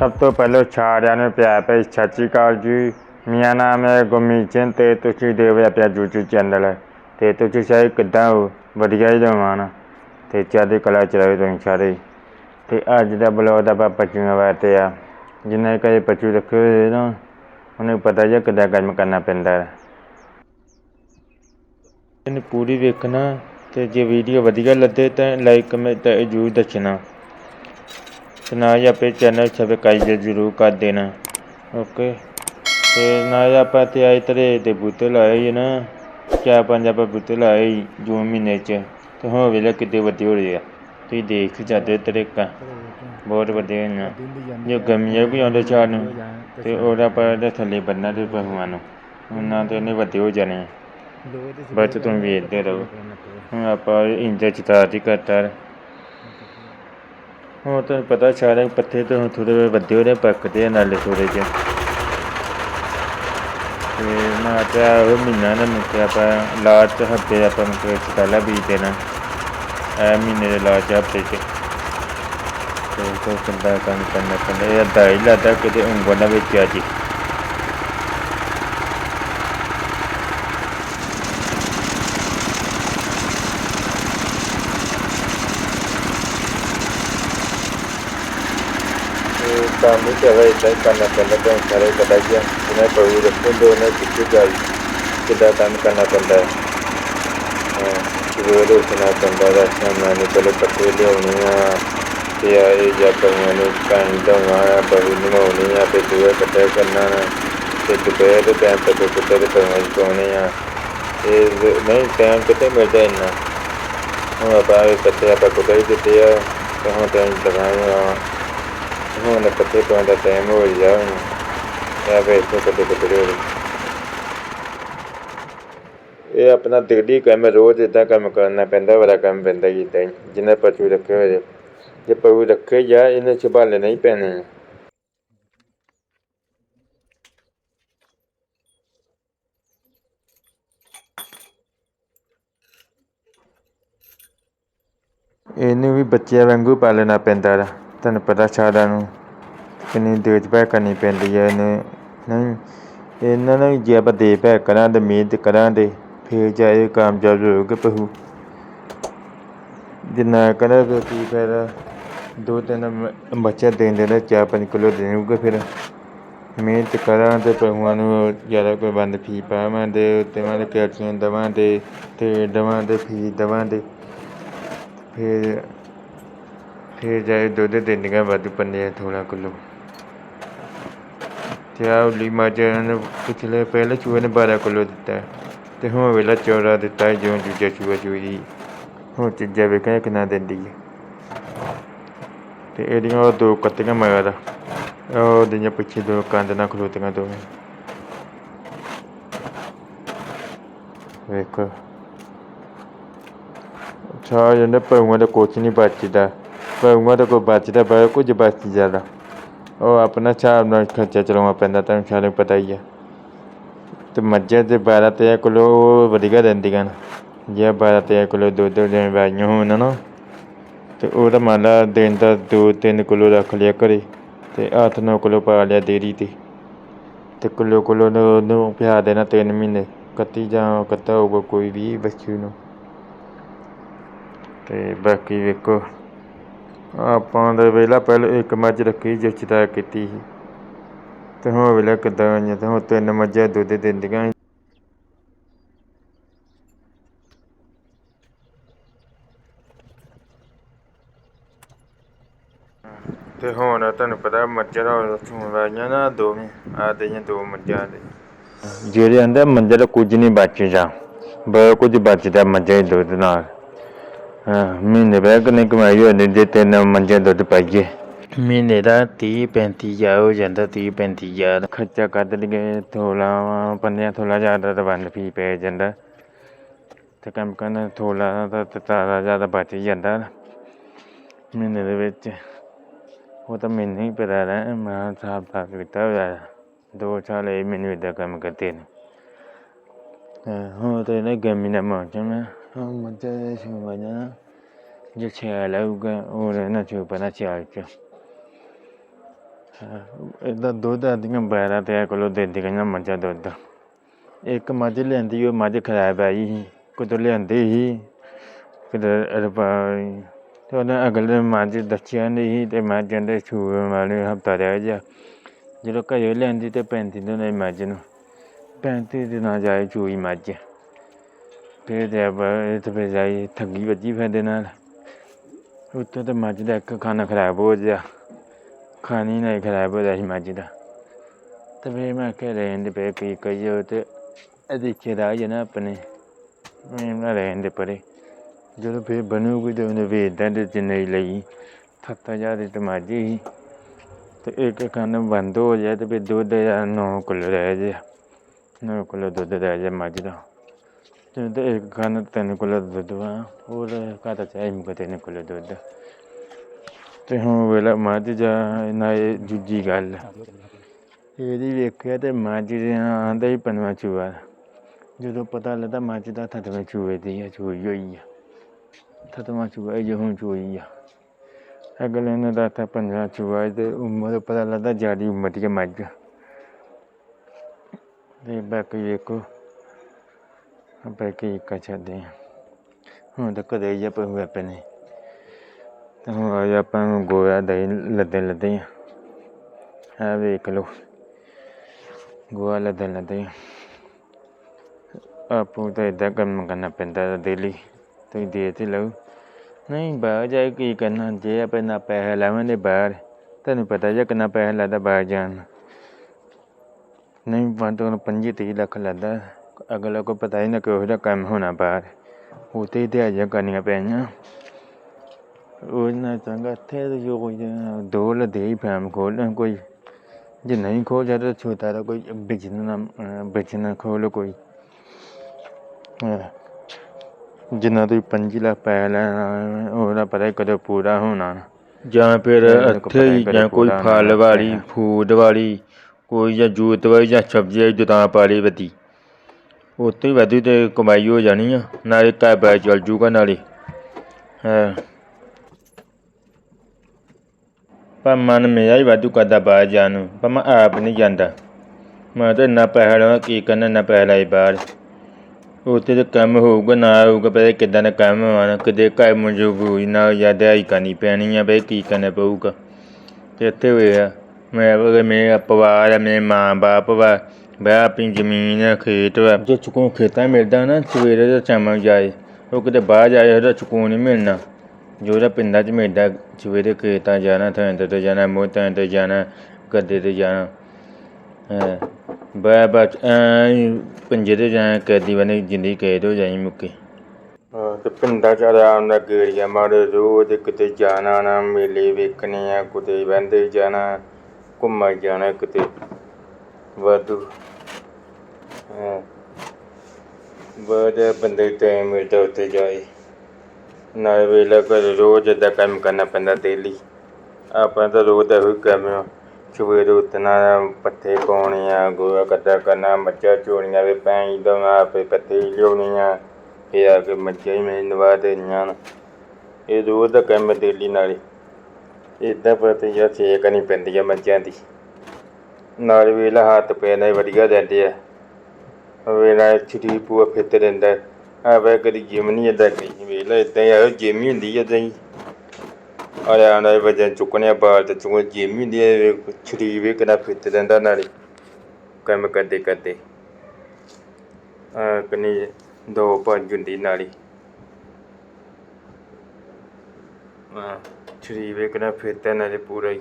ਸਭ ਤੋਂ ਪਹਿਲਾਂ ਸਾਰਿਆਂ ਨੂੰ ਪਿਆਰ ਭਰੀ ਸਤਿ ਸ਼੍ਰੀ ਅਕਾਲ ਜੀ। ਮੇਰਾ ਨਾਮ ਹੈ ਗੁਰਮੀਤ ਸਿੰਘ ਤੇ ਤੁਸੀਂ ਦੇਖ ਰਹੇ ਆਪਣਾ YouTube ਚੈਨਲ। ਤੇ ਤੁਸੀਂ ਸਾਰੇ ਕਿੱਦਾਂ ਹੋ? ਵਧੀਆ ਹੀ ਰਵਾਨਾ ਤੇ ਚੜ੍ਹਦੀ ਕਲਾ ਚ ਤੁਸੀਂ ਸਾਰੇ। ਤੇ ਅੱਜ ਦਾ ਬਲੌਗ ਦਾ ਆਪਾਂ ਪਸ਼ੂਆਂ ਵਾਸਤੇ ਆ। ਜਿੰਨੇ ਕਦੇ ਪਸ਼ੂ ਰੱਖੇ ਹੋਏ ਨਾ ਉਹਨੂੰ ਪਤਾ ਜੀ ਕਿੱਦਾਂ ਕੰਮ ਕਰਨਾ ਪੈਂਦਾ। ਹੈ ਇਹਨੂੰ ਪੂਰੀ ਵੇਖਣਾ ਤੇ ਜੇ ਵੀਡੀਓ ਵਧੀਆ ਲੱਗੇ ਤਾਂ ਲਾਈਕ ਕਮੈਂਟ ਜ਼ਰੂਰ ਦੱਸਣਾ। ਤੇ ਨਾ ਹੀ ਆਪਣੇ ਚੈਨਲ ਸਬਸਕ੍ਰਾਈਬ ਜ਼ਰੂਰ ਕਰ ਦੇਣਾ। ਓਕੇ। ਤੇ ਨਾ ਹੀ ਆਪਾਂ ਤੇ ਆਏ ਤਰੇ ਦੇ ਬੂਟੇ ਲਾਏ ਹੀ ਨਾ। ਚਾਰ ਪੰਜ ਆਪਾਂ ਬੂਟੇ ਲਾਏ ਜੂਨ ਮਹੀਨੇ ਚ। ਤੇ ਹੁਣ ਵੇਲੇ ਕਿੱਡੇ ਵੱਡੇ ਹੋ ਰਹੇ ਆ। ਤੁਸੀਂ ਦੇਖ ਜਾਂਦੇ ਤਰੀਕਾ। ਬਹੁਤ ਵੱਡੇ ਹੋਈਆਂ ਜੇ ਗਰਮੀਆਂ ਵੀ ਆਉਂਦੇ ਚਾਰ ਨੂੰ ਤੇ ਉਹਦਾ ਆਪਾਂ ਇਹਦੇ ਥੱਲੇ ਬੰਨਾ ਦੇ ਪਸ਼ੂਆਂ ਨੂੰ। ਉਹਨਾਂ ਦੇ ਨੇ ਵੱਡੇ ਹੋ ਜਾਣੇ ਬਸ ਤੁਸੀਂ ਵੇਖਦੇ ਰਹੋ। ਹੁਣ ਆਪਾਂ ਇੰਜਨ ਸਟਾਰਟ ਹੀ ਕਰਤਾ ਹੁਣ ਤੁਹਾਨੂੰ ਪਤਾ ਸਾਰੇ ਪੱਥੇ ਤਾਂ ਥੋੜੇ ਵੱਡੇ ਹੋ ਪੱਕਦੇ ਆ ਨਾਲੇ ਥੋੜੇ ਜਿਹੇ। ਤੇ ਮੈਂ ਕਿਹਾ ਉਹ ਮਹੀਨਾ ਨਾ ਨੂੰ ਆਪਾਂ ਲਾਸਟ ਹਫ਼ਤੇ ਆਪਾਂ ਨੂੰ ਕਿ ਪਹਿਲਾਂ ਬੀਜ ਦੇਣਾ। ਇਹ ਮਹੀਨੇ ਦੇ ਲਾਸਟ ਹਫ਼ਤੇ 'ਚ। ਤੇ ਕੋਈ ਕਿੰਦਾ ਕੰਮ ਕਰਨਾ ਪੈਂਦਾ ਇਹ ਅੱਧਾ ਹੀ ਲੱਗਦਾ ਕਿਤੇ ਉਂਗਲ ਵਿੱਚ ਆ ਜੀ। ਤੇ ਕੰਮ ਹੀ ਚੱਲ ਰਿਹਾ ਇਦਾਂ ਹੀ ਕਰਨਾ ਪੈਂਦਾ ਤਾਂ ਸਾਰੇ ਪਤਾ ਹੀ ਆ ਜਿਹਨੇ ਪਊ ਰੱਖੇ ਦੋ ਨੇ ਕਿੱਥੇ ਜਾਈ ਕਿੱਦਾਂ ਕੰਮ ਕਰਨਾ ਪੈਂਦਾ ਹੈ ਹਾਂ ਸਵੇਰੇ ਉੱਠਣਾ ਪੈਂਦਾ ਦਾ ਸ਼ਾਮਾਂ ਨੂੰ ਪਹਿਲੇ ਪੱਤੇ ਲਿਆਉਣੇ ਆ ਤੇ ਆ ਇਹ ਜਾਂ ਪਈਆਂ ਨੂੰ ਪਾਣੀ ਦਵਾਉਣਾ ਆ ਬਹੂ ਨਵਾਉਣੀ ਆ ਤੇ ਦੂਏ ਕੱਟੇ ਕਰਨਾ ਨਾ ਤੇ ਦੁਪਹਿਰ ਦੇ ਟਾਈਮ ਤੇ ਕੁੱਤੇ ਦੇ ਪਈਆਂ ਪਾਉਣੇ ਆ ਇਹ ਨਹੀਂ ਟਾਈਮ ਕਿਤੇ ਮਿਲਦਾ ਇੰਨਾ ਹੁਣ ਆਪਾਂ ਪੱਤੇ ਪਾਉਣ ਦਾ ਟਾਈਮ ਹੋ ਗਿਆ ਹੁਣ ਇਹ ਵੇ ਇਸ ਕੱਟੇ ਕੱਟੇ ਹੋ ਇਹ ਆਪਣਾ ਡੇਲੀ ਕੰਮ ਰੋਜ਼ ਇਦਾਂ ਕੰਮ ਕਰਨਾ ਪੈਂਦਾ, ਬੜਾ ਕੰਮ ਪੈਂਦਾ ਜੀ ਏਦਾਂ ਪਸ਼ੂ ਰੱਖੇ ਹੋਏ ਜੇ। ਪਸ਼ੂ ਰੱਖੇ ਜਾ ਇਹਨੇ ਸੰਭਾਲਣੇ ਨਹੀਂ ਪੈਣੇ ਇਹਨੂੰ ਵੀ ਬੱਚਿਆਂ ਵਾਂਗੂ ਪਾਲਣਾ ਪੈਂਦਾ ਵਾ। ਤੁਹਾਨੂੰ ਪਤਾ ਸਾਰਿਆਂ ਨੂੰ ਕਿੰਨੀ ਦੇਖਭਾਲ ਕਰਨੀ ਪੈਂਦੀ ਹੈ ਇਹਨੇ ਨਹੀਂ, ਇਹਨਾਂ ਨੂੰ ਜੇ ਆਪਾਂ ਦੇਖਭਾਲ ਕਰਾਂਗੇ ਮਿਹਨਤ ਕਰਾਂਗੇ ਫਿਰ ਜਾ ਕਾਮਯਾਬ ਹੋਊਗੇ ਪਸ਼ੂ ਜਿੰਨਾ ਕਰਾਂਗੇ ਕੀ ਫਿਰ ਦੋ ਤਿੰਨ ਮ- ਬੱਚੇ ਦੇ ਦੇਣਾ, ਚਾਰ ਪੰਜ ਕਿਲੋ ਦੇਣਗੇ ਫਿਰ। ਮਿਹਨਤ ਕਰਾਂ ਕਰਾਂਗੇ ਪਸ਼ੂਆਂ ਨੂੰ ਜ਼ਿਆਦਾ ਕੋਈ ਬੰਦ ਫੀ ਪਾਵਾਂਗੇ ਤੇ ਮਾਰੇ ਕੈਲਸ਼ੀਅਮ ਦੇਵਾਂਗੇ ਤੇ ਦੇਵਾਂਗੇ ਫੀ ਦੇਵਾਂਗੇ ਫਿਰ ਫਿਰ ਜਾਏ, ਦੁੱਧ ਦਿੰਦੀਆਂ ਵੱਧ ਪੰਨੇ ਥੋੜਾ ਕਿਲੋ। ਤੇ ਆ ਉਲੀ ਮਾਜਾ ਨੇ ਪਿਛਲੇ, ਪਹਿਲੇ ਚੂਹੇ ਨੇ 12 ਕਿਲੋ ਦਿੱਤਾ। ਹੈ ਤੇ ਹੁਣ ਵੇਲਾ 14 ਦਿੱਤਾ ਹੈ, ਜਿਉਂ ਦੂਜਾ ਚੂਹਾ ਚੂਹੀ। ਹੁਣ ਤੀਜਾ ਵੇਖਿਆ ਕਿੰਨਾ ਦਿੰਦੀ ਤੇ ਇਹਦੀਆਂ ਉਹ ਦੋ ਕੱਤੀਆਂ ਮਗਰ, ਉਹ ਦੀਆਂ ਪਿੱਛੇ ਦੋ ਕੰਧ ਨਾਲ ਖਲੋਤੀਆਂ ਦੋਵੇਂ। ਵੇਖੋ। ਅੱਛਾ, ਇਹਨੇ ਪਰੂਆਂ ਦਾ ਕੁਛ ਨਹੀਂ ਬਚਦਾ। ਪਰ ਪਰੂਆਂ ਦਾ ਕੋਈ ਬਚਦਾ ਪਰ ਕੁਝ ਬਚ ਜਾਂਦਾ ਉਹ ਆਪਣਾ ਹਿਸਾਬ ਨਾਲ ਖਰਚਾ ਚਲਾਉਣਾ ਪੈਂਦਾ, ਤੁਹਾਨੂੰ ਸਾਰਿਆਂ ਨੂੰ ਪਤਾ ਹੀ ਆ। ਤੇ ਮੱਝਾਂ ਦੇ 12 13 ਕਿਲੋ ਉਹ ਵਧੀਆ ਦਿੰਦੀਆਂ ਨੇ। ਜੇ 12 13 ਕਿਲੋ ਦੁੱਧ ਦੇਣ ਵਾਲੀਆਂ ਹੋਣ ਨਾ, ਤੇ ਉਹਦਾ ਮੰਨ ਲਾ ਦਿਨ ਦਾ 2-3 ਕਿਲੋ ਰੱਖ ਲਿਆ ਘਰੇ, ਤੇ 8-9 ਕਿਲੋ ਪਾ ਲਿਆ ਡੇਅਰੀ ਤੇ। ਤੇ ਕਿਲੋ ਕਿਲੋ ਨੂੰ ਉਹਨੂੰ ਪਿਆ ਦੇਣਾ 3 ਮਹੀਨੇ, ਕੱਤੀ ਜਾਂ ਕੱਤਾ ਹੋਊਗਾ ਕੋਈ ਵੀ ਬੱਚੀ ਨੂੰ। ਤੇ ਬਾਕੀ ਵੇਖੋ। ਆਪਾਂ ਦਾ ਵੇਲਾ ਪਹਿਲਾਂ ਇੱਕ ਮੱਝ ਰੱਖੀ ਜਿਸ ਚਿਤਾ ਕੀਤੀ ਸੀ। ਤੇ ਹੁਣ ਵੇਲਾ ਕਿੱਦਾਂ ਆਈਆਂ, ਤੇ ਹੁਣ ਤਿੰਨ ਮੱਝਾਂ ਦੁੱਧ ਦਿੰਦੀਆਂ ਸੀ। ਤੇ ਹੁਣ ਤੁਹਾਨੂੰ ਪਤਾ ਮੱਝਾਂ ਦਾ ਸੂਣ ਵਾਲੀਆਂ ਨਾ, ਦੋਵੇਂ, ਆ ਤੇਆਂ ਦੋ ਮੱਝਾਂ ਦੇ। ਜਿਹੜੇ ਅੰਦਰ ਮੰਜਰ ਕੁਝ ਨਹੀਂ ਬਚਦਾ ਬਹੁਤ ਕੁਝ ਬਚਦਾ ਮੱਝਾਂ ਦੇ ਦੁੱਧ ਨਾਲ। ਹਾਂ ਮਹੀਨੇ ਬਾਅਦ ਕਿੰਨੀ ਕਮਾਈ ਹੋ ਜਾਂਦੀ ਜੇ ਤਿੰਨ ਮੰਜੇ ਦੁੱਧ ਪਾਈਏ। ਮਹੀਨੇ ਦਾ 30 35 ਹਜ਼ਾਰ ਹੋ ਜਾਂਦਾ 30 35 ਹਜ਼ਾਰ। ਖਰਚਾ ਕੱਢ ਲਈਏ ਥੋਲਾ ਪੰਨਿਆਂ ਥੋਲਾ ਜ਼ਿਆਦਾ ਤਾਂ ਬੰਦ ਫੀ ਪੈ ਜਾਂਦਾ। ਤੇ ਕੰਮ ਕਰਨ ਥੋਲਾ ਦਾ ਤਾਂ ਤਾਰਾ ਜ਼ਿਆਦਾ ਬਚ ਹੀ ਜਾਂਦਾ। ਮਹੀਨੇ ਦੇ ਵਿੱਚ ਉਹ ਤਾਂ ਮੈਨੂੰ ਹੀ ਪਤਾ ਹੈ ਮੈਂ ਹਿਸਾਬ ਤਾਂ ਕੀਤਾ ਹੋਇਆ ਦੋ ਸਾਲ ਇਹ ਮੈਨੂੰ ਇਦਾਂ ਕੰਮ ਕਰਦੇ ਨੇ। ਹਾਂ, ਹੁਣ ਤਾਂ ਇਹਨੇ ਗਮੀ ਨਾ ਮੌਜਾਂ ਮੈਂ। ਹੁਣ ਮੱਝਾਂ ਦੇ ਸ਼ੁਮਾਨਾ ਜੇ ਛਿਆਲ ਆਊਗਾ ਉਹ ਰਹਿਣਾ ਚੁੱਪ ਨਾ ਚ ਇਹਦਾ ਦੁੱਧ ਆਦੀਆਂ ਬੈਰਾਂ ਤੇ ਕੋਲੋਂ ਦਿੰਦੀ ਗਈਆਂ ਮੱਝਾਂ ਦੁੱਧ ਇੱਕ ਮੱਝ ਲਿਆਂਦੀ ਉਹ ਮੱਝ ਖਰਾਬ ਆਈ ਸੀ ਕੁਦੋਂ ਲਿਆਂਦੀ ਸੀ ਕਿਤੇ ਰੁਪਏ ਤੇ ਉਹਨੇ ਅਗਲੇ ਮੱਝ ਦੱਸਿਆ ਨਹੀਂ ਸੀ ਤੇ ਮੱਝ ਕਹਿੰਦੇ ਸੂਏ ਵਾਲੇ ਹਫਤਾ ਰਹਿ ਗਿਆ ਜਦੋਂ ਘਰੇ ਲਿਆਂਦੀ ਤੇ ਪੈਂਤੀ ਦਿਨ ਮੱਝ ਨੂੰ ਪੈਂਤੀ ਦਿਨਾਂ ਜਾਏ ਚੂਈ ਮੱਝ ਫਿਰ ਜਦ ਇਹ ਤੇ ਫਿਰ ਜਾਈ, ਠੱਗੀ ਵੱਜੀ ਫਾਇਦੇ ਨਾਲ। ਉੱਤੋਂ ਤੇ ਮੱਝ ਦਾ ਇੱਕ ਖਾਣਾ ਖਰਾਬ ਹੋ ਗਿਆ। ਖਾਣੀ ਨਹੀਂ ਖਰਾਬ ਹੋ ਰਿਹਾ ਸੀ ਮੱਝ ਦਾ। ਤੇ ਫਿਰ ਮੈਂ ਕਿਹਾ ਰਹਿਣ ਦੇ ਪਏ, ਕੀ ਕਹੀਏ ਤੇ। ਇਹਦੇ ਚਿਹਰਾ ਜਨਾ ਆਪਣੇ। ਮੈਂ ਨਾ ਰਹਿਣ ਦੇ ਪਰੇ। ਜਦੋਂ ਫਿਰ ਬਣੂਗੀ ਤੇ ਉਹਨੇ ਵੇਚਦਾ ਤੇ ਜਿੰਨੇ ਲਈ। ਥੱਤਾ ਜਾ ਦੀ ਤੇ ਮੱਝ ਸੀ ਤੇ ਇੱਕ ਖਾਨਾ ਬੰਦ ਹੋ ਜਾਏ ਤੇ ਫਿਰ ਦੁੱਧ ਨੌ ਕਿਲੋ ਰਹਿ ਜਾ ਨੌ ਕਿਲੋ ਦੁੱਧ ਰਹਿ ਜਾ ਮੱਝ ਦਾ। ਤੇ ਤੇ ਇੱਕ ਖਾਨਾ ਤਿੰਨ ਕਿਲੋ ਦੁੱਧ ਵਾ ਹੋਰ ਘਾਟਾ ਚਾਹੀ ਮੁਕ ਤਿੰਨ ਦੁੱਧ ਤੇ ਹੁਣ ਵੇਲਾ ਮੱਝ ਜਾ ਨਾ ਇਹ ਦੂਜੀ ਗੱਲ ਇਹਦੀ ਵੇਖਿਆ ਤੇ ਮੱਝ ਦੇ ਆਂਦਾ ਹੀ ਪੰਜਵਾਂ ਚੂਹਾ ਜਦੋਂ ਪਤਾ ਲੱਗਾ ਮੱਝ ਦਾ ਥਤਵੇਂ ਚੂਹੇ ਦੀ ਆ ਚੂਹੀ ਹੋਈ ਆ ਥਤਵਾ ਚੂਆ ਇਹ ਹੁਣ ਚੂਹੀ ਆ ਅਗਲੇ ਨੇ ਦਾ ਪੰਜਵਾਂ ਚੂਹਾ ਚੂਆ ਤੇ ਉਮਰ ਪਤਾ ਲੱਗਾ ਜਿਆਦੀ ਉਮਰ ਦੀ ਆ ਮੱਝ ਤੇ ਬਾਕੀ ਵੇਖੋ ਆਪਾਂ ਕੀ ਕਚਦੇ ਆ ਹੁਣ ਤਾਂ ਕਦੇ ਹੀ ਆਪਾਂ ਹੋਇਆ ਪਏ ਨੇ ਤਾਂ ਹੁਣ ਆ ਆਪਾਂ ਨੂੰ ਗੋਇਆ ਦਹੀਂ ਲੱਦੇ ਲੱਦੇ ਆ। ਆ ਵੇਖ ਲਓ। ਗੋਆ ਲੱਦੇ ਲੱਦੇ ਆ। ਆਪੂ ਤਾਂ ਇਦਾਂ ਕੰਮ ਕਰਨਾ ਪੈਂਦਾ ਡੇਲੀ ਤੁਸੀਂ ਦੇ ਲਓ। ਨਹੀਂ, ਬਾਹਰ ਜਾ ਕੇ ਕੀ ਕਰਨਾ? ਜੇ ਆਪਾਂ ਨਾ ਪੈਸੇ ਲਾਵਾਂਗੇ ਬਾਹਰ, ਤੁਹਾਨੂੰ ਪਤਾ ਜੇ ਕਿੰਨਾ ਪੈਸਾ ਲੱਗਦਾ ਬਾਹਰ ਜਾਣ ਨਹੀਂ ਬੰਦ ਨੂੰ 25 30 ਲੱਖ ਲੱਗਦਾ। ਅਗਲਾ ਕੋ ਪਤਾ ਹੀ ਨਾ ਕਿਹੋ ਜਿਹਾ ਕੰਮ ਹੋਣਾ ਬਾਹਰ ਉਤੇ ਹੀ ਦਿਹਾੜੀਆਂ ਕਰਨੀਆਂ ਪੈਣੀਆਂ ਉਹ ਨਾ ਚੰਗਾ ਇੱਥੇ ਤਾਂ ਜੋ ਕੋਈ ਦੋ ਲਦੇ ਹੀ ਫੈਮ ਖੋਲ੍ਹਣ ਕੋਈ ਜੇ ਨਹੀਂ ਖੋਲ ਜਾਂਦਾ ਛੋਟਾ ਦਾ ਕੋਈ ਬਿਜਨਸ ਬਿਜਨਸ ਖੋਲ੍ਹੋ ਕੋਈ। ਜਿੰਨਾ ਤੁਸੀਂ 5 ਲੱਖ ਪੈਸਾ ਲੈਣਾ ਉਹਦਾ ਪਤਾ ਕਦੋਂ ਪੂਰਾ ਹੋਣਾ ਜਾਂ ਫਿਰ ਇੱਥੇ ਹੀ ਜਾਂ ਕੋਈ ਫਲ ਵਾਲੀ। ਫੂਡ ਵਾਲੀ ਕੋਈ ਜਾਂ ਜੂਤ ਵਾਲੀ ਜਾਂ ਸਬਜ਼ੀ ਵਾਲੀ ਦੁਕਾਨ ਪਾ ਲਈ ਵਧੀ ਉੱਥੇ ਹੀ ਵਾਧੂ ਤੇ ਕਮਾਈ ਹੋ ਜਾਣੀ ਆ, ਨਾਲੇ ਘਰ ਬਾਰ ਚੱਲ ਜੂਗਾ ਨਾਲੇ। ਹਾਂ। ਪਰ ਮਨ ਮੇਰਾ ਹੀ ਵਾਧੂ ਕਰਦਾ ਬਾਹਰ ਜਾਣ ਨੂੰ, ਪਰ ਮੈਂ ਆਪ ਨਹੀਂ ਜਾਂਦਾ। ਮੈਂ ਤਾਂ ਇੰਨਾ ਪੈਸਾ ਲਵਾਂ, ਕੀ ਕਰਨਾ ਇੰਨਾ ਪੈਸਾ ਲਾਈ ਬਾਹਰ। ਉੱਥੇ ਤਾਂ ਕੰਮ ਹੋਊਗਾ, ਨਾ ਹੋਊਗਾ, ਪਤਾ ਕਿੱਦਾਂ ਦਾ ਕੰਮ ਹੋਣਾ ਕਿਤੇ ਘਰ ਮਜਬੂਰੀ ਨਾਲ ਜਾਂ ਦਿਹਾੜੀ ਕਰਨੀ ਪੈਣੀ ਆ ਬਈ ਕੀ ਕਰਨਾ ਪਊਗਾ। ਤੇ ਇੱਥੇ ਹੋਇਆ, ਮੈਂ ਅਗਰ ਮੇਰਾ ਪਰਿਵਾਰ ਆ, ਮੇਰੇ ਮਾਂ ਬਾਪ ਵਾ ਵੈ ਆਪਣੀ ਜ਼ਮੀਨ ਹੈ ਖੇਤ ਵਾ। ਜੋ ਚੁਕੋ ਖੇਤਾਂ ਮਿਲਦਾ ਨਾ, ਸਵੇਰੇ ਦਾ ਸ਼ਾਮਾਂ ਨੂੰ ਜਾਏ। ਉਹ ਕਿਤੇ ਬਾਹਰ ਜਾਏ, ਉਹਦਾ ਚੁਕੋ ਨਹੀਂ ਮਿਲਣਾ। ਜੋ ਉਹਦਾ ਪਿੰਡਾਂ 'ਚ ਮਿਲਦਾ, ਸਵੇਰੇ ਖੇਤਾਂ ਜਾਣਾ, ਥਾਂ ਤੇ ਜਾਣਾ ਮੋਟਾਂ ਤੇ ਜਾਣਾ, ਗੱਦੇ ਤੇ ਜਾਣਾ। ਹਾਂ ਬਾ ਬਸ ਐਂ ਪੰਜੇ ਤੇ ਜਾਣਾ, ਕੈਦੀ ਬਣੇ ਜ਼ਿੰਦਗੀ ਕੈਦ ਹੋ ਜਾਈ ਮੁੱਕੇ। ਤੇ ਪਿੰਡਾਂ ਚ ਆਰਾਮ ਨਾਲ ਗੇੜੀਆਂ ਮਾਰੇ, ਰੋਜ਼ ਕਿਤੇ ਜਾਣਾ ਨਾ, ਮੇਲੇ ਵੇਖਣੇ ਆ, ਕਿਤੇ ਵਹਿੰਦੇ ਜਾਣਾ, ਘੁੰਮਣ ਜਾਣਾ ਕਿਤੇ। ਵਾਧੂ। ਹਾਂ। ਬੜੇ ਬੰਦੇ ਟਾਈਮ ਮਿਲਦਾ ਉੱਥੇ ਜਾਏ ਨਾ ਵੇਲਾ ਕਰ ਰੋਜ਼ ਏਦਾਂ ਕੰਮ ਕਰਨਾ ਪੈਂਦਾ ਡੇਲੀ ਆਪਾਂ ਤਾਂ ਰੋਜ਼ ਦਾ ਹੀ ਕੰਮ ਆ। ਸਵੇਰੇ ਉੱਠਣਾ, ਪੱਠੇ ਪਾਉਣੇ ਆ, ਗੋਹਾ ਕੱਟਾ ਕਰਨਾ, ਮੱਝਾਂ ਚੋਣੀਆਂ ਵੇ ਪੈਂ ਦਵਾ ਆਪੇ ਪੱਠੇ ਲਿਆਉਣੀਆਂ ਫਿਰ ਆ ਕੇ ਮੱਝਾਂ ਹੀ ਮੈਨੂੰ ਨਵਾ ਦੇਣੀਆਂ ਇਹ ਰੋਜ਼ ਦਾ ਕੰਮ ਡੇਲੀ ਨਾਲ। ਏਦਾਂ ਪਤਾ ਯਾਰ ਸੇਕ ਨਹੀਂ ਪੈਂਦੀ ਆ ਮੱਝਾਂ ਦੀ। ਨਾਲ ਵੇਲਾ ਹੱਥ ਪੈਣਾ ਹੀ ਵਧੀਆ ਦਿੰਦੇ ਆ। ਵੇਲਾ ਛਿੜੀ ਪੂਆ ਫਿੱਟ ਰਹਿੰਦਾ ਆ ਵੇ ਕਦੀ ਜਿਮ ਨਹੀਂ ਏਦਾਂ ਕਰੀ ਵੇਲਾ ਏਦਾਂ ਹੀ ਆ ਜਿਮ ਹੀ ਹੁੰਦੀ ਆ ਏਦਾਂ ਹੀ। ਅਰੇ ਆਂਦਾ ਵਜਨ ਚੁੱਕਣੇ ਬਾਲ ਤੇ ਚੁੱਕ ਜਿਮ ਹੀ ਹੁੰਦੀ ਆ ਛਿੜੀ ਵੇ ਕਿੰਨਾ ਫਿੱਟ ਰਹਿੰਦਾ ਨਾਲੇ, ਕੰਮ ਕਰਦੇ ਕਰਦੇ। ਆ ਕਨੀ ਦੋ ਪੰਜ ਹੁੰਦੀ ਨਾਲੀ। ਹਾਂ ਛਰੀ ਵੇਖਣਾ ਫਿਰਤਾ ਨਾਲੇ ਪੂਰਾ ਹੀ।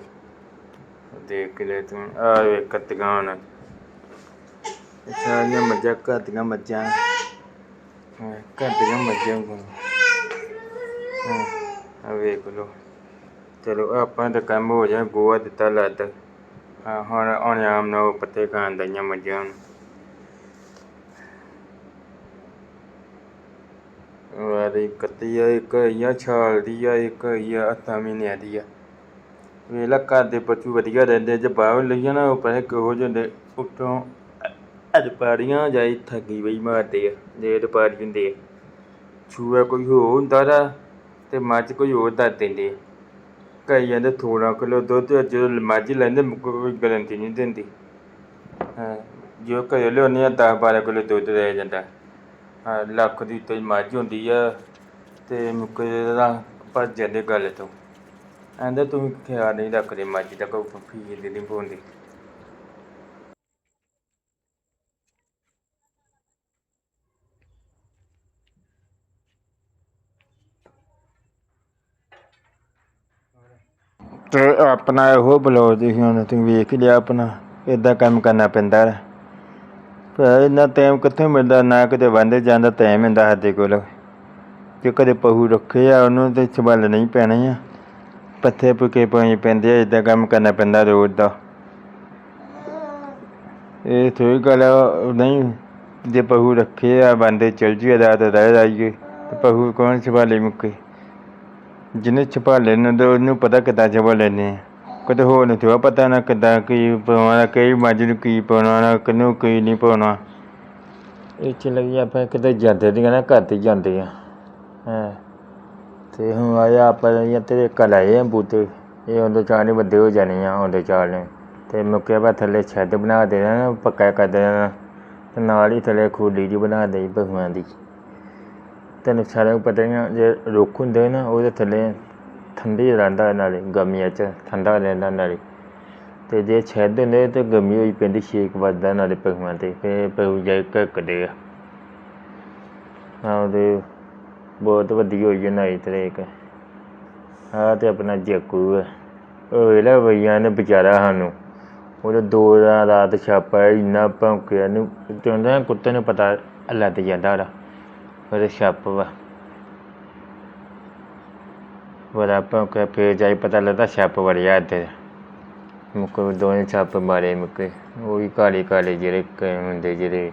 ਦੇਖ ਲੈ ਆ ਵੇ ਕੱਤੀਆਂ ਹੁਣ। ਸਾਰੀਆਂ ਮੱਝਾਂ, ਘਾਤੀਆਂ ਮੱਝਾਂ। ਹਾਂ ਮੱਝਾਂ ਕੋਲ ਆ ਵੇਖ ਲੋ ਚਲੋ, ਆਪਾਂ ਤਾਂ ਕੰਮ ਹੋ ਜਾ ਗੋਆ ਦਿੱਤਾ ਲੱਦ। ਹੁਣ ਹੁਣ ਆਮ ਨਾ ਉਹ ਪੱਤੇ ਖਾਣ ਦਈਆਂ ਮੱਝਾਂ ਨੂੰ ਵਾਰੀ ਕੱਤੀ ਆ, ਇੱਕ ਆ, ਛਾਲ ਦੀ ਆ, ਇੱਕ ਆ, ਹੱਥਾਂ ਮਹੀਨਿਆਂ ਦੀ ਆ। ਵੇਲਾ ਘਰ ਦੇ ਪਸ਼ੂ ਵਧੀਆ ਰਹਿੰਦੇ, ਜੇ ਬਾਹਰ ਲਈਏ ਜਾਣਾ ਉਹ ਪੈਸੇ ਕਿਹੋ ਜਿਹੇ ਹੁੰਦੇ? ਉੱਤੋਂ ਅੱਜ ਜਾਈ ਠੱਗੀ ਬਈ ਮਾਰਦੇ ਆ, ਜੇ ਪਾੜੀ ਹੁੰਦੇ ਆ। ਛੂਆ ਕੋਈ ਹੋਰ ਹੁੰਦਾ ਦਾ ਤੇ ਮੱਝ ਕੋਈ ਹੋਰ ਦੱਸ ਦਿੰਦੇ ਆ। ਕਈ ਜਾਂਦੇ ਥੋੜਾ ਕਿਲੋ ਦੁੱਧ, ਜਦੋਂ ਮੱਝ ਲੈਂਦੇ, ਮੁੱਕ ਕੋਈ ਗਰੰਟੀ ਨਹੀਂ ਦਿੰਦੀ। ਹਾਂ, ਜੋ ਘਰੇ ਲਿਆਉਂਦੇ ਆ 10 12 ਕਿਲੋ ਦੁੱਧ ਰਹਿ ਜਾਂਦਾ। ਹਾਂ, ਲੱਖ ਦੀ ਉੱਤੇ ਮੱਝ ਹੁੰਦੀ ਆ ਤੇ ਮੁੱਕ ਦਾ ਭੱਜ ਜਾਂਦੇ ਗੱਲ ਤੋਂ। ਆਂਦਾ ਤੂੰ ਖਿਆਲ ਨਹੀਂ ਰੱਖਦੇ ਮੱਝ ਦਾ ਕੋਈ ਫੀਲ ਨਹੀਂ ਪਾਉਂਦੀ। ਤੇ ਆਪਣਾ ਇਹੋ ਬਲੌਗ ਤੁਸੀਂ ਹੁਣ ਤੁਸੀਂ ਵੇਖ ਹੀ ਲਿਆ ਆਪਣਾ ਇਦਾਂ ਕੰਮ ਕਰਨਾ ਪੈਂਦਾ ਹੈ। ਪਰ ਇੰਨਾ ਟਾਈਮ ਕਿੱਥੇ ਮਿਲਦਾ, ਨਾ ਕਿਤੇ ਬੰਦੇ ਜਾਂਦਾ ਟਾਈਮ ਹੁੰਦਾ ਸਾਡੇ ਕੋਲ। ਜੇ ਕਦੇ ਪਹੂ ਰੱਖੇ ਆ, ਉਹਨੂੰ ਤੇ ਸੰਭਾਲ ਹੀ ਪੈਣੇ ਆ। ਪੱਥੇ ਪੁਕੇ ਪਾਣੀ ਪੈਂਦੇ ਆ ਇਦਾਂ ਕੰਮ ਕਰਨਾ ਪੈਂਦਾ ਰੋਡ ਦਾ। ਇਹ ਥੋੜੀ ਗੱਲ ਆ, ਨਹੀਂ ਜੇ ਪਹੂ ਰੱਖੇ ਆ ਬੰਦੇ ਚਲ ਜੀਏ ਰਾਤ ਰਹਿ ਜਾਈਏ ਤੇ ਪਹੂ ਕੌਣ ਸੰਭਾਲੇ ਮੁੱਕੇ? ਜਿਹਨੇ ਛਪਾਲੇ ਨੂੰ ਤਾਂ ਉਹਨੂੰ ਪਤਾ ਕਿੱਦਾਂ ਛਪਾਲੇ ਨੇ। ਕਦੇ ਹੋਰ ਨੂੰ ਥੋੜਾ ਪਤਾ ਨਾ ਕਿੱਦਾਂ ਕੀ ਪਾਉਣਾ ਕਈ ਮੱਝ ਨੂੰ ਕੀ ਪਾਉਣਾ ਨਾ ਕਿਹਨੂੰ ਕੀ ਨਹੀਂ ਪਾਉਣਾ। ਇਹ ਚ ਲੱਗੀ ਆਪਾਂ ਕਿਤੇ ਜਾਂਦੇ ਦੀਆਂ ਨਾ ਘਰ ਤੇ ਜਾਂਦੇ ਆ। ਹਾਂ। ਤੇ ਹੁਣ ਆਇਆ ਆਪਾਂ ਇਹ ਤੇਰੇ ਕਲ ਆਏ ਆ ਬੂਟੇ। ਇਹ ਉਹਦੇ ਚਾਣੇ ਵੱਡੇ ਹੋ ਜਾਣੇ ਆ, ਉਹਦੇ ਚਾਣੇ ਤੇ ਮੁੱਕਿਆ ਵਾ ਥੱਲੇ ਛੱਡ ਬਣਾ ਦੇਣਾ ਨਾ ਪੱਕਾ ਕਰ ਦੇਣਾ। ਤੇ ਨਾਲ ਹੀ ਥੱਲੇ ਖੋਲੀ ਜੀ ਬਣਾ ਦੇਈ ਭਗਵਾਨ ਦੀ। ਤੈਨੂੰ ਸਾਰਿਆਂ ਨੂੰ ਪਤਾ ਹੀ ਆ, ਜੇ ਰੁੱਖ ਹੁੰਦੇ ਨਾ ਉਹਦੇ ਥੱਲੇ ਠੰਡੀ ਰਹਿੰਦਾ ਨਾਲੇ, ਗਰਮੀਆਂ 'ਚ ਠੰਡਾ ਰਹਿੰਦਾ ਨਾਲੇ। ਤੇ ਜੇ ਛੱਡ ਹੁੰਦੇ ਤੇ ਗਰਮੀ ਹੋਈ ਪੈਂਦੀ, ਛੇਕ ਵੱਜਦਾ ਨਾਲੇ ਪਸ਼ੂਆਂ ਤੇ, ਫਿਰ ਪਸ਼ੂ ਜਾਈ ਘੱਕਦੇ ਆ। ਹਾਂ ਉਹਦੇ ਬਹੁਤ ਵੱਡੀ ਹੋਈ ਹੈ ਨਾਈ ਤੇ ਤੇ ਆਪਣਾ ਜੱਕੂ ਹੈ। ਉਹ ਇਹਦਾ ਭਈਆ ਨੇ ਵਿਚਾਰਾ ਸਾਨੂੰ। ਉਹਦੇ ਦੋ ਦਿਨ ਰਾਤ ਛਾਪਾ ਇੰਨਾ ਭੌਂਕਿਆ ਨੂੰ। ਚਾਹੁੰਦਾ ਕੁੱਤੇ ਨੂੰ ਪਤਾ ਲੱਗ ਜਾਂਦਾ ਉਹਦਾ। ਉਹਦੇ ਛੱਪ ਵਾ। ਬੜਾ ਭੌਂਕਿਆ, ਫਿਰ ਜਾਈ ਪਤਾ ਲੱਗਦਾ ਛੱਪ ਵੜਿਆ ਇੱਥੇ। ਮੁੱਕੇ ਦੋਨੇ ਛੱਪ ਮਾਰੇ ਮੁੱਕੇ। ਉਹ ਵੀ ਕਾਲੇ ਕਾਲੇ ਜਿਹੜੇ ਹੁੰਦੇ ਜਿਹੜੇ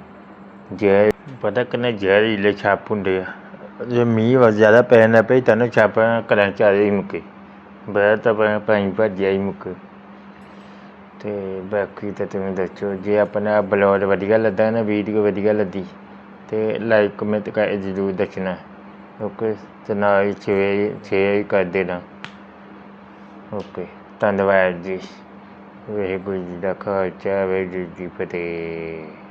ਜ਼ਹਿਰ ਪਤਾ ਕਿੰਨੇ ਜ਼ਹਿਰੀਲੇ ਛੱਪ ਹੁੰਦੇ ਆ। ਜੇ ਮੀਂਹ ਵਾ ਜ਼ਿਆਦਾ ਪੈਣ ਲੱਗ ਪਈ, ਤੈਨੂੰ ਛੱਪ ਘਰਾਂ ਚ ਆ ਜਾਈ ਮੁੱਕੇ। ਬਹਿ ਤਾਂ ਪੈ ਪਾਈ ਭੱਜਿਆ ਹੀ ਮੁੱਕੇ। ਤੇ ਬਾਕੀ ਤਾਂ ਤੁਸੀਂ ਦੱਸੋ, ਜੇ ਆਪਣਾ ਬਲੌਗ ਵਧੀਆ ਲੱਗਾ ਨਾ, ਵੀਡੀਓ ਵਧੀਆ ਲੱਗੀ ਤੇ ਲਾਈਕ ਕਮੈਂਟ ਕਰ ਜ਼ਰੂਰ ਦੱਸਣਾ। ਓਕੇ, ਤੇ ਨਾਲ ਹੀ ਛੇ ਸ਼ੇਅਰ ਕਰ ਦੇਣਾ। ਓਕੇ, ਧੰਨਵਾਦ ਜੀ। ਵਾਹਿਗੁਰੂ ਜੀ ਦਾ ਖਾਲਸਾ, ਵਾਹਿਗੁਰੂ ਜੀ ਕੀ ਫਤਿਹ।